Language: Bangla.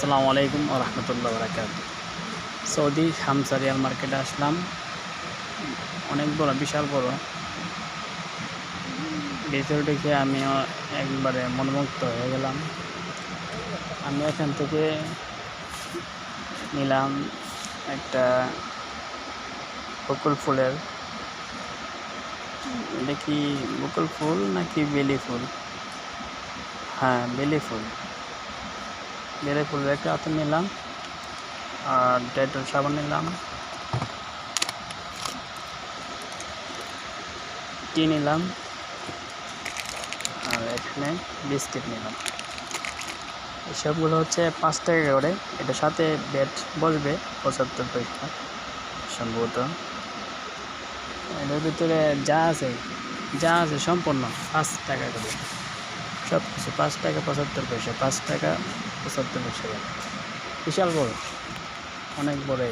আসসালামু আলাইকুম ও রহমতুল্লাহ বরাকাত সৌদি হামসারিয়াল মার্কেটে আসলাম। অনেক বড়, বিশাল বড়। ভিতরে দেখে আমিও একবারে মনোমুগ্ধ হয়ে গেলাম। আমি এখান থেকে নিলাম একটা বকুল ফুলের। এটা কি বকুল ফুল নাকি বেলি ফুল? হ্যাঁ বেলি ফুল। বেলে ফুলের একটা আতর নিলাম। আর ডেটল সাবান নিলাম। টি নিলাম। আর এখানে বিস্কিট নিলাম। এসবগুলো হচ্ছে পাঁচ টাকা করে। এটার সাথে বেড বসবে, পঁচাত্তর পয়সা সম্ভবত। এটার ভিতরে যা আছে যা আছে সম্পূর্ণ পাঁচ টাকা করে। সব কিছু পাঁচ টাকা পঁচাত্তর পয়সা পাঁচ টাকা পঁচাত্তর পয়সা। বিশাল বড় অনেক বড়